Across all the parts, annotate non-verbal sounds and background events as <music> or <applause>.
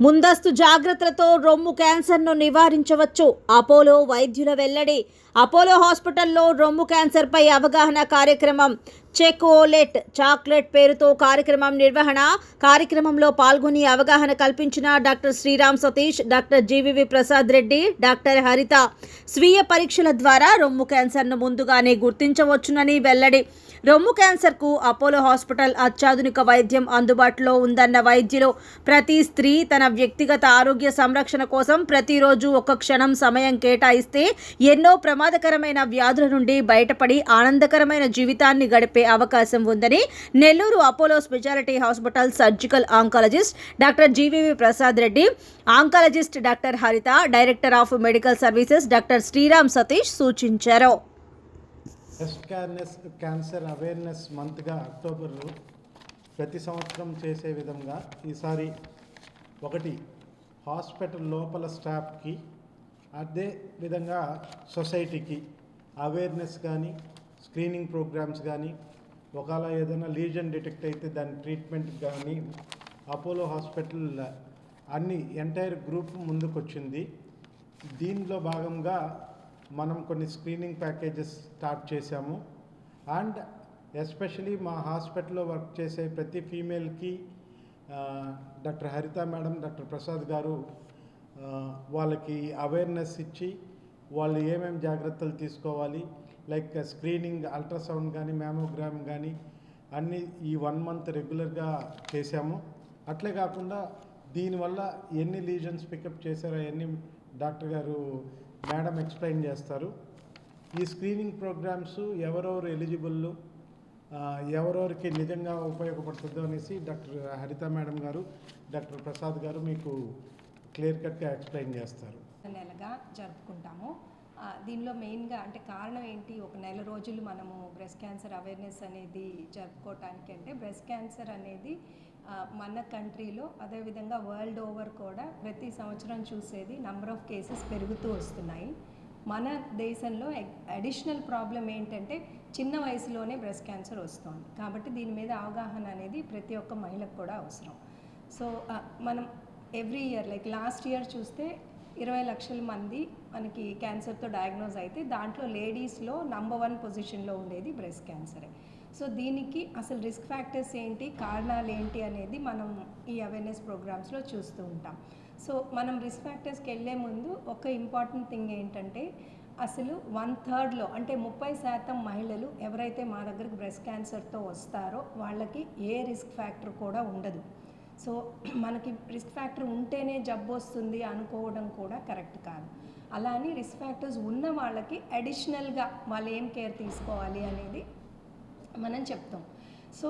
ముందస్తు జాగ్రత్తలతో రొమ్ము క్యాన్సర్ను నివారించవచ్చు. అపోలో వైద్యుల వెల్లడి. అపోలో హాస్పిటల్లో రొమ్ము క్యాన్సర్పై అవగాహన కార్యక్రమం చెకోలెట్ చాక్లెట్ పేరుతో కార్యక్రమం నిర్వహణ. కార్యక్రమంలో పాల్గొని అవగాహన కల్పించిన doctor Sriram Satish doctor G V V Prasad Reddy doctor Haritha. స్వీయ పరీక్షల ద్వారా రొమ్ము క్యాన్సర్ను ముందుగానే గుర్తించవచ్చునని వెల్లడి. రొమ్ము క్యాన్సర్కు అపోలో హాస్పిటల్ అత్యాధునిక వైద్యం అందుబాటులో ఉందన్న వైద్యులు. ప్రతి స్త్రీ తన వ్యక్తిగత ఆరోగ్య సంరక్షణ కోసం ప్రతిరోజు ఒక క్షణం సమయం కేటాయిస్తే ఎన్నో ప్రమాదకరమైన వ్యాధుల నుండి బయటపడి ఆనందకరమైన జీవితాన్ని గడిపే అవకాశం ఉందని Nellore Apollo speciality hospital surgical oncologist doctor G V V Prasad Reddy oncologist doctor Haritha director of medical services doctor Sriram Satish సూచించారు. బ్రెస్ట్ క్యాన్సర్ అవేర్నెస్ మంత్గా అక్టోబర్లో ప్రతి సంవత్సరం చేసే విధంగా ఈసారి ఒకటి హాస్పిటల్ లోపల స్టాఫ్కి అదే విధంగా సొసైటీకి అవేర్నెస్ కానీ స్క్రీనింగ్ ప్రోగ్రామ్స్ కానీ ఒకవేళ ఏదైనా లీజన్ డిటెక్ట్ అయితే దాని ట్రీట్మెంట్ కానీ అపోలో హాస్పిటల్ అన్ని ఎంటైర్ గ్రూప్ ముందుకొచ్చింది. దీనిలో భాగంగా మనం కొన్ని స్క్రీనింగ్ ప్యాకేజెస్ స్టార్ట్ చేశాము. అండ్ ఎస్పెషలీ మా హాస్పిటల్లో వర్క్ చేసే ప్రతి ఫీమేల్కి doctor Haritha madam doctor Prasad garu వాళ్ళకి అవేర్నెస్ ఇచ్చి వాళ్ళు ఏమేమి జాగ్రత్తలు తీసుకోవాలి లైక్ స్క్రీనింగ్ అల్ట్రాసౌండ్ కానీ మ్యామోగ్రామ్ కానీ అన్నీ ఈ వన్ మంత్ రెగ్యులర్గా చేశాము. అట్లే కాకుండా దీనివల్ల ఎన్ని లీజన్స్ పికప్ చేశారో ఎన్ని డాక్టర్ గారు మేడం ఎక్స్ప్లెయిన్ చేస్తారు. ఈ స్క్రీనింగ్ ప్రోగ్రామ్స్ ఎవరెవరు ఎలిజిబుల్ ఎవరెవరికి నిజంగా ఉపయోగపడుతుందో అనేసి doctor Haritha madam garu doctor Prasad garu మీకు క్లియర్ కట్గా ఎక్స్ప్లెయిన్ చేస్తారు. నెలగా జరుపుకుంటాము. దీనిలో మెయిన్గా అంటే కారణం ఏంటి? ఒక నెల రోజులు మనము బ్రెస్ట్ క్యాన్సర్ అవేర్నెస్ అనేది జరుపుకోవటానికి అంటే బ్రెస్ట్ క్యాన్సర్ అనేది మన కంట్రీలో అదేవిధంగా వరల్డ్ ఓవర్ కూడా ప్రతి సంవత్సరం చూసేది నంబర్ ఆఫ్ కేసెస్ పెరుగుతూ వస్తున్నాయి. మన దేశంలో అడిషనల్ ప్రాబ్లం ఏంటంటే చిన్న వయసులోనే బ్రెస్ట్ క్యాన్సర్ వస్తుంది. కాబట్టి దీని మీద అవగాహన అనేది ప్రతి ఒక్క మహిళకు కూడా అవసరం. సో మనం every year like last year చూస్తే ఇరవై లక్షల మంది మనకి క్యాన్సర్తో డయాగ్నోజ్ అయితే దాంట్లో లేడీస్లో నంబర్ వన్ పొజిషన్లో ఉండేది బ్రెస్ట్ క్యాన్సరే సో దీనికి అసలు రిస్క్ ఫ్యాక్టర్స్ ఏంటి కారణాలు ఏంటి అనేది మనం ఈ అవేర్నెస్ ప్రోగ్రామ్స్లో చూస్తూ ఉంటాం. సో మనం రిస్క్ ఫ్యాక్టర్స్కి వెళ్ళే ముందు ఒక ఇంపార్టెంట్ థింగ్ ఏంటంటే అసలు వన్ థర్డ్లో అంటే ముప్పై శాతం మహిళలు ఎవరైతే మా దగ్గరకు బ్రెస్ట్ క్యాన్సర్తో వస్తారో వాళ్ళకి ఏ రిస్క్ ఫ్యాక్టర్ కూడా ఉండదు. సో మనకి రిస్క్ ఫ్యాక్టర్ ఉంటేనే జబ్బు వస్తుంది అనుకోవడం కూడా కరెక్ట్ కాదు. అలా అని రిస్క్ ఫ్యాక్టర్స్ ఉన్న వాళ్ళకి అడిషనల్గా వాళ్ళు ఏం కేర్ తీసుకోవాలి అనేది మనం చెప్తాం. సో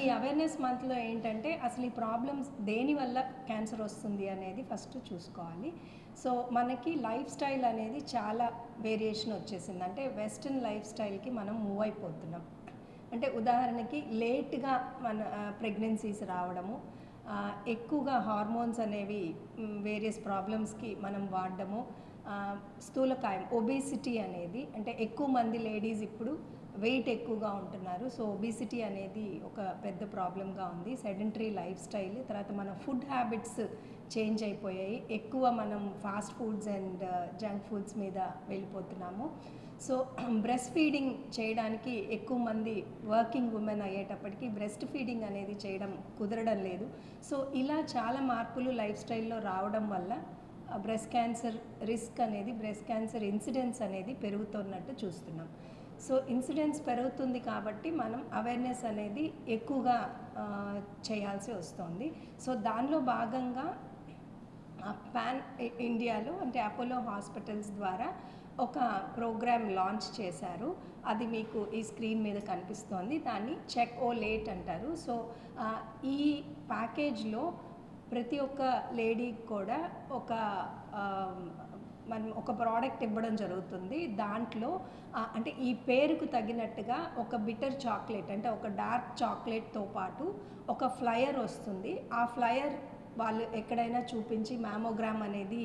ఈ అవేర్నెస్ మంత్లో ఏంటంటే అసలు ఈ ప్రాబ్లమ్స్ దేనివల్ల క్యాన్సర్ వస్తుంది అనేది ఫస్ట్ చూసుకోవాలి. సో మనకి లైఫ్ స్టైల్ అనేది చాలా వేరియేషన్ వచ్చేసింది. అంటే వెస్ట్రన్ లైఫ్ స్టైల్కి మనం మూవ్ అయిపోతున్నాం. అంటే ఉదాహరణకి లేట్గా మన ప్రెగ్నెన్సీస్ రావడము ఎక్కువగా హార్మోన్స్ అనేవి వేరియస్ ప్రాబ్లమ్స్కి మనం వాడడము. స్థూలకాయం ఒబేసిటీ అనేది అంటే ఎక్కువ మంది లేడీస్ ఇప్పుడు వెయిట్ ఎక్కువగా ఉంటున్నారు. సో ఒబిసిటీ అనేది ఒక పెద్ద ప్రాబ్లంగా ఉంది. సెడెంటరీ లైఫ్ స్టైల్ తర్వాత మన ఫుడ్ హ్యాబిట్స్ చేంజ్ అయిపోయాయి. ఎక్కువ మనం fast foods and uh, junk foods మీద వెళ్ళిపోతున్నాము. సో <clears throat> బ్రెస్ట్ ఫీడింగ్ చేయడానికి ఎక్కువ మంది వర్కింగ్ ఉమెన్ అయ్యేటప్పటికి బ్రెస్ట్ ఫీడింగ్ అనేది చేయడం కుదరడం లేదు. సో ఇలా చాలా మార్పులు లైఫ్ స్టైల్లో రావడం వల్ల బ్రెస్ట్ క్యాన్సర్ రిస్క్ అనేది బ్రెస్ట్ క్యాన్సర్ ఇన్సిడెన్స్ అనేది పెరుగుతున్నట్టు చూస్తున్నాం. సో ఇన్సిడెన్స్ పెరుగుతుంది కాబట్టి మనం అవేర్నెస్ అనేది ఎక్కువగా చేయాల్సి వస్తుంది. సో దానిలో భాగంగా పాన్ ఇండియాలో అంటే అపోలో హాస్పిటల్స్ ద్వారా ఒక ప్రోగ్రామ్ లాంచ్ చేశారు. అది మీకు ఈ స్క్రీన్ మీద కనిపిస్తోంది. దాన్ని చెక్ ఓ లేట్ అంటారు. సో ఈ ప్యాకేజ్లో ప్రతి ఒక్క లేడీకి కూడా ఒక మనం ఒక ప్రోడక్ట్ ఇవ్వడం జరుగుతుంది. దాంట్లో అంటే ఈ పేరుకు తగినట్టుగా ఒక బిటర్ చాక్లెట్ అంటే ఒక డార్క్ చాక్లెట్తో పాటు ఒక ఫ్లయర్ వస్తుంది. ఆ ఫ్లయర్ వాళ్ళు ఎక్కడైనా చూపించి మ్యామోగ్రామ్ అనేది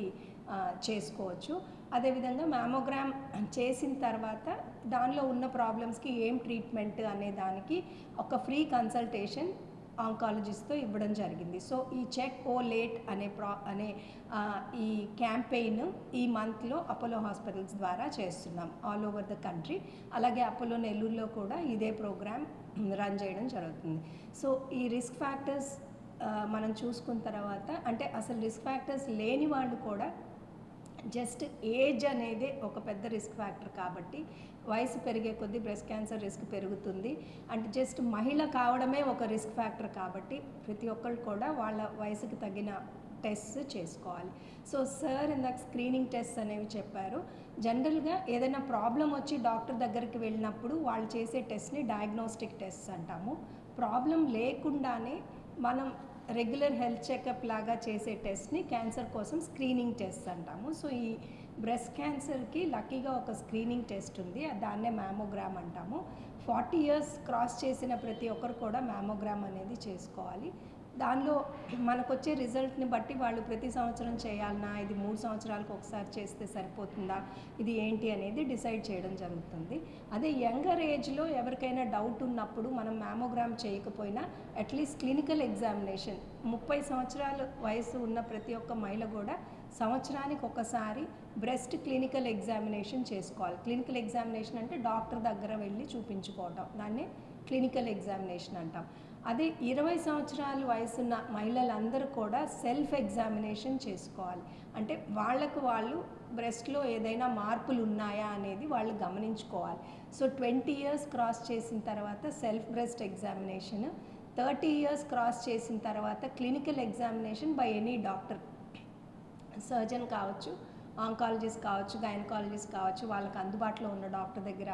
చేసుకోవచ్చు. అదేవిధంగా మ్యామోగ్రామ్ చేసిన తర్వాత దానిలో ఉన్న ప్రాబ్లమ్స్కి ఏం ట్రీట్మెంట్ అనే దానికి ఒక ఫ్రీ కన్సల్టేషన్ ఆంకాలజిస్ట్తో ఇవ్వడం జరిగింది. సో ఈ చెక్ ఓ లేట్ అనే ప్రా అనే ఈ క్యాంపెయిన్ ఈ మంత్లో అపోలో హాస్పిటల్స్ ద్వారా చేస్తున్నాం. All over the country. అలాగే అపోలో నెల్లూరులో కూడా ఇదే ప్రోగ్రామ్ రన్ చేయడం జరుగుతుంది. సో ఈ రిస్క్ ఫ్యాక్టర్స్ మనం చూసుకున్న తర్వాత అంటే అసలు రిస్క్ ఫ్యాక్టర్స్ లేని వాళ్ళు కూడా జస్ట్ ఏజ్ అనేది ఒక పెద్ద రిస్క్ ఫ్యాక్టర్ కాబట్టి వయసు పెరిగే కొద్దీ బ్రెస్ట్ క్యాన్సర్ రిస్క్ పెరుగుతుంది. అంటే జస్ట్ మహిళ కావడమే ఒక రిస్క్ ఫ్యాక్టర్ కాబట్టి ప్రతి ఒక్కరు కూడా వాళ్ళ వయసుకి తగిన టెస్ట్ చేసుకోవాలి. సో సార్ ఇందాక స్క్రీనింగ్ టెస్ట్ అనేవి చెప్పారు. జనరల్గా ఏదైనా ప్రాబ్లం వచ్చి డాక్టర్ దగ్గరికి వెళ్ళినప్పుడు వాళ్ళు చేసే టెస్ట్ని డయాగ్నోస్టిక్ టెస్ట్ అంటాము. ప్రాబ్లం లేకుండానే మనం రెగ్యులర్ హెల్త్ చెకప్ లాగా చేసే టెస్ట్ని క్యాన్సర్ కోసం స్క్రీనింగ్ టెస్ట్ అంటాము. సో ఈ బ్రెస్ట్ క్యాన్సర్కి లక్కీగా ఒక స్క్రీనింగ్ టెస్ట్ ఉంది. దాన్నే మ్యామోగ్రామ్ అంటాము. ఫార్టీ ఇయర్స్ క్రాస్ చేసిన ప్రతి ఒక్కరు కూడా మ్యామోగ్రామ్ అనేది చేసుకోవాలి. దానిలో మనకు వచ్చే రిజల్ట్ని బట్టి వాళ్ళు ప్రతి సంవత్సరం చేయాలన్నా ఇది మూడు సంవత్సరాలకు ఒకసారి చేస్తే సరిపోతుందా ఇది ఏంటి అనేది డిసైడ్ చేయడం జరుగుతుంది. అదే యంగర్ ఏజ్లో ఎవరికైనా డౌట్ ఉన్నప్పుడు మనం మ్యామోగ్రామ్ చేయకపోయినా అట్లీస్ట్ క్లినికల్ ఎగ్జామినేషన్ ముప్పై సంవత్సరాల వయసు ఉన్న ప్రతి ఒక్క మహిళ కూడా సంవత్సరానికి ఒకసారి బ్రెస్ట్ క్లినికల్ ఎగ్జామినేషన్ చేసుకోవాలి. క్లినికల్ ఎగ్జామినేషన్ అంటే డాక్టర్ దగ్గర వెళ్ళి చూపించుకోవటం దాన్నే క్లినికల్ ఎగ్జామినేషన్ అంటాం. అదే ఇరవై సంవత్సరాల వయసున్న మహిళలందరూ కూడా సెల్ఫ్ ఎగ్జామినేషన్ చేసుకోవాలి. అంటే వాళ్ళకు వాళ్ళు బ్రెస్ట్లో ఏదైనా మార్పులు ఉన్నాయా అనేది వాళ్ళు గమనించుకోవాలి. సో ట్వంటీ ఇయర్స్ క్రాస్ చేసిన తర్వాత self breast examination thirty years cross చేసిన తర్వాత clinical examination by any doctor. Surgeon కావచ్చు ఆంకాలజిస్ట్ కావచ్చు గైనకాలజిస్ట్ కావచ్చు వాళ్ళకి అందుబాటులో ఉన్న డాక్టర్ దగ్గర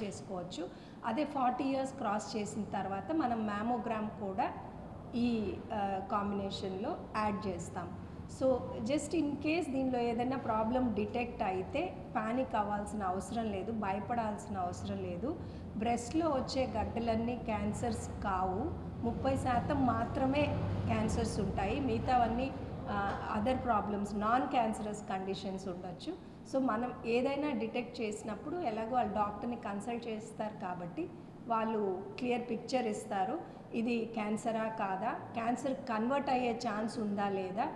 చేసుకోవచ్చు. అదే ఫార్టీ ఇయర్స్ క్రాస్ చేసిన తర్వాత మనం మ్యామోగ్రామ్ కూడా ఈ కాంబినేషన్లో యాడ్ చేస్తాం. సో జస్ట్ ఇన్ కేస్ దీనిలో ఏదైనా ప్రాబ్లం డిటెక్ట్ అయితే పానిక్ అవ్వాల్సిన అవసరం లేదు భయపడాల్సిన అవసరం లేదు. బ్రెస్ట్లో వచ్చే గడ్డలన్నీ క్యాన్సర్స్ కావు. ముప్పై శాతం మాత్రమే క్యాన్సర్స్ ఉంటాయి. మిగతావన్నీ other problems non cancerous conditions ఉండొచ్చు. సో మనం ఏదైనా డిటెక్ట్ చేసినప్పుడు ఎలాగో వాళ్ళు డాక్టర్ని కన్సల్ట్ చేస్తారు కాబట్టి వాళ్ళు క్లియర్ పిక్చర్ ఇస్తారు. ఇది క్యాన్సరా కాదా? క్యాన్సర్ కన్వర్ట్ అయ్యే ఛాన్స్ ఉందా లేదా?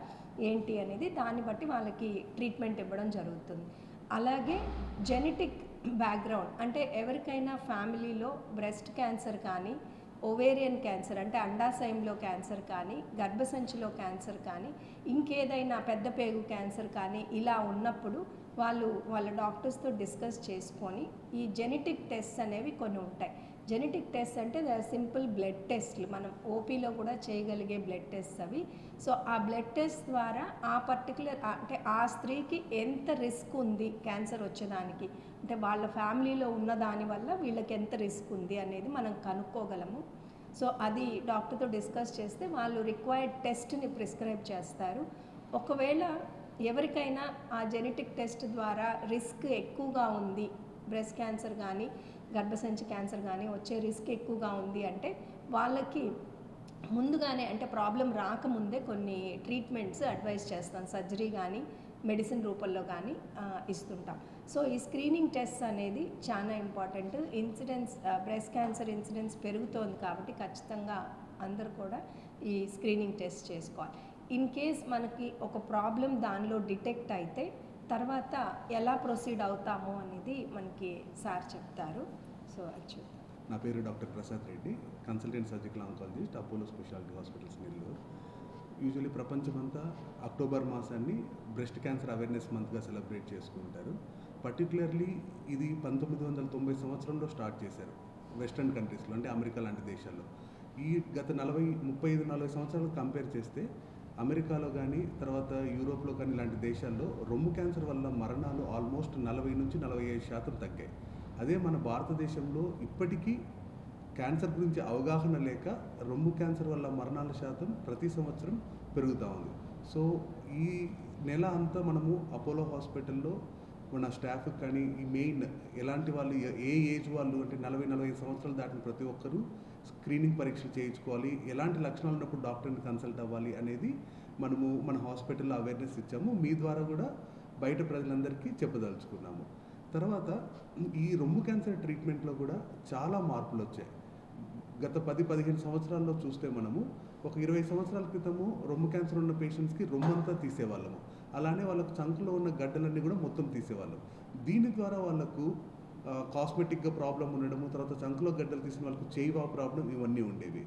ఏంటి అనేది దాన్ని బట్టి వాళ్ళకి ట్రీట్మెంట్ ఇవ్వడం జరుగుతుంది. అలాగే జెనెటిక్ బ్యాక్గ్రౌండ్ అంటే ఎవరికైనా ఫ్యామిలీలో బ్రెస్ట్ క్యాన్సర్ కానీ ఓవేరియన్ క్యాన్సర్ అంటే అండాశయంలో క్యాన్సర్ కానీ గర్భసంచిలో క్యాన్సర్ కానీ ఇంకేదైనా పెద్ద పేగు క్యాన్సర్ కానీ ఇలా ఉన్నప్పుడు వాళ్ళు వాళ్ళ డాక్టర్స్తో డిస్కస్ చేసుకొని ఈ జెనెటిక్ టెస్ట్ అనేవి కొన్ని ఉంటాయి. జెనెటిక్ టెస్ట్ అంటే సింపుల్ బ్లడ్ టెస్ట్లు మనం ఓపీలో కూడా చేయగలిగే బ్లడ్ టెస్ట్ అవి. సో ఆ బ్లడ్ టెస్ట్ ద్వారా ఆ పర్టికులర్ అంటే ఆ స్త్రీకి ఎంత రిస్క్ ఉంది క్యాన్సర్ వచ్చేదానికి? అంటే వాళ్ళ ఫ్యామిలీలో ఉన్న దాని వల్ల వీళ్ళకి ఎంత రిస్క్ ఉంది అనేది మనం కనుక్కోగలము. సో అది డాక్టర్తో డిస్కస్ చేస్తే వాళ్ళు రిక్వైర్డ్ టెస్ట్ని ప్రిస్క్రైబ్ చేస్తారు. ఒకవేళ ఎవరికైనా ఆ జెనెటిక్ టెస్ట్ ద్వారా రిస్క్ ఎక్కువగా ఉంది. బ్రెస్ట్ క్యాన్సర్ కానీ గర్భసంచి క్యాన్సర్ కానీ వచ్చే రిస్క్ ఎక్కువగా ఉంది అంటే వాళ్ళకి ముందుగానే అంటే ప్రాబ్లం రాకముందే కొన్ని ట్రీట్మెంట్స్ అడ్వైస్ చేస్తాం. సర్జరీ కానీ మెడిసిన్ రూపంలో కానీ ఇస్తుంటాం. సో ఈ స్క్రీనింగ్ టెస్ట్ అనేది చాలా important incidence breast cancer incidence పెరుగుతోంది కాబట్టి ఖచ్చితంగా అందరూ కూడా ఈ స్క్రీనింగ్ టెస్ట్ చేసుకోవాలి. ఇన్ కేస్ మనకి ఒక ప్రాబ్లం దానిలో డిటెక్ట్ అయితే తర్వాత ఎలా ప్రొసీడ్ అవుతాము అనేది మనకి సార్ చెప్తారు. సో అది నా పేరు doctor Prasad Reddy consultant surgical oncologist Apollo speciality hospitals Nellore. Usually ప్రపంచమంతా అక్టోబర్ మాసాన్ని బ్రెస్ట్ క్యాన్సర్ అవేర్నెస్ మంత్గా సెలబ్రేట్ చేసుకుంటారు. పర్టికులర్లీ ఇది పంతొమ్మిది వందల తొంభై సంవత్సరంలో స్టార్ట్ చేశారు వెస్ట్రన్ కంట్రీస్లో అంటే అమెరికా లాంటి దేశాల్లో. ఈ గత నలభై ముప్పై ఐదు నలభై సంవత్సరాలు కంపేర్ చేస్తే అమెరికాలో కానీ తర్వాత యూరోప్లో కానీ ఇలాంటి దేశాల్లో రొమ్ము క్యాన్సర్ వల్ల మరణాలు ఆల్మోస్ట్ నలభై నుంచి నలభై ఐదు శాతం తగ్గాయి. అదే మన భారతదేశంలో ఇప్పటికీ క్యాన్సర్ గురించి అవగాహన లేక రొమ్ము క్యాన్సర్ వల్ల మరణాల శాతం ప్రతి సంవత్సరం పెరుగుతూ ఉంది. సో ఈ నెల అంతా మనము అపోలో హాస్పిటల్లో మన స్టాఫ్ కానీ ఈ మెయిన్ ఎలాంటి వాళ్ళు ఏ- ఏ ఏజ్ వాళ్ళు అంటే నలభై నలభై సంవత్సరాలు దాటిన ప్రతి ఒక్కరూ స్క్రీనింగ్ పరీక్షలు చేయించుకోవాలి. ఎలాంటి లక్షణాలు ఉన్నప్పుడు డాక్టర్ని కన్సల్ట్ అవ్వాలి అనేది మనము మన హాస్పిటల్లో అవేర్నెస్ ఇచ్చాము. మీ ద్వారా కూడా బయట ప్రజలందరికీ చెప్పదలుచుకున్నాము. తర్వాత ఈ రొమ్ము క్యాన్సర్ ట్రీట్మెంట్లో కూడా చాలా మార్పులు వచ్చాయి. గత పది పదిహేను సంవత్సరాల్లో చూస్తే మనము ఒక ఇరవై సంవత్సరాల క్రితము రొమ్ము క్యాన్సర్ ఉన్న పేషెంట్స్కి రొమ్మంతా తీసేవాళ్ళము. అలానే వాళ్ళకు చంకులో ఉన్న గడ్డలన్నీ కూడా మొత్తం తీసేవాళ్ళం. దీని ద్వారా వాళ్ళకు కాస్మెటిక్గా ప్రాబ్లం ఉండడము తర్వాత చంకులో గడ్డలు తీసిన వాళ్ళకు చేయివా ప్రాబ్లం ఇవన్నీ ఉండేవి.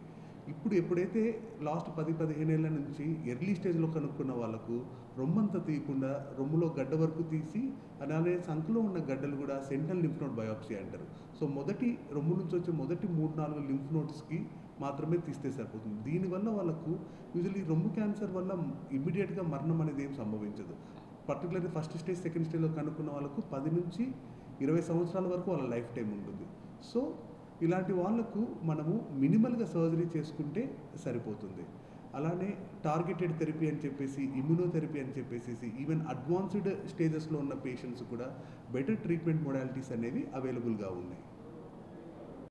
ఇప్పుడు ఎప్పుడైతే లాస్ట్ పది పదిహేను ఏళ్ళ నుంచి ఎర్లీ స్టేజ్లో కనుక్కున్న వాళ్ళకు రొమ్మంతా తీయకుండా రొమ్ములో గడ్డ వరకు తీసి అలానే సంఖలో ఉన్న గడ్డలు కూడా సెంట్రల్ లింఫ్ నోట్ బయాప్సీ అంటారు. సో మొదటి రొమ్ము నుంచి వచ్చే మొదటి మూడు నాలుగు లింఫ్ నోట్స్కి మాత్రమే తీస్తే సరిపోతుంది. దీనివల్ల వాళ్ళకు యూజువల్లీ రొమ్ము క్యాన్సర్ వల్ల ఇమీడియట్గా మరణం అనేది ఏం సంభవించదు. పర్టికులర్లీ ఫస్ట్ స్టేజ్ సెకండ్ స్టేజ్లో కనుక్కున్న వాళ్ళకు పది నుంచి ఇరవై సంవత్సరాల వరకు వాళ్ళ లైఫ్ టైం ఉంటుంది. సో ఇలాంటి వాళ్ళకు మనము మినిమల్గా సర్జరీ చేసుకుంటే సరిపోతుంది. అలానే టార్గెటెడ్ థెరపీ అని చెప్పేసి ఇమ్యునోథెరపీ అని చెప్పేసి ఈవెన్ అడ్వాన్స్డ్ స్టేజెస్లో ఉన్న పేషెంట్స్ కూడా బెటర్ ట్రీట్మెంట్ మొడాలిటీస్ అనేవి అవైలబుల్గా ఉన్నాయి.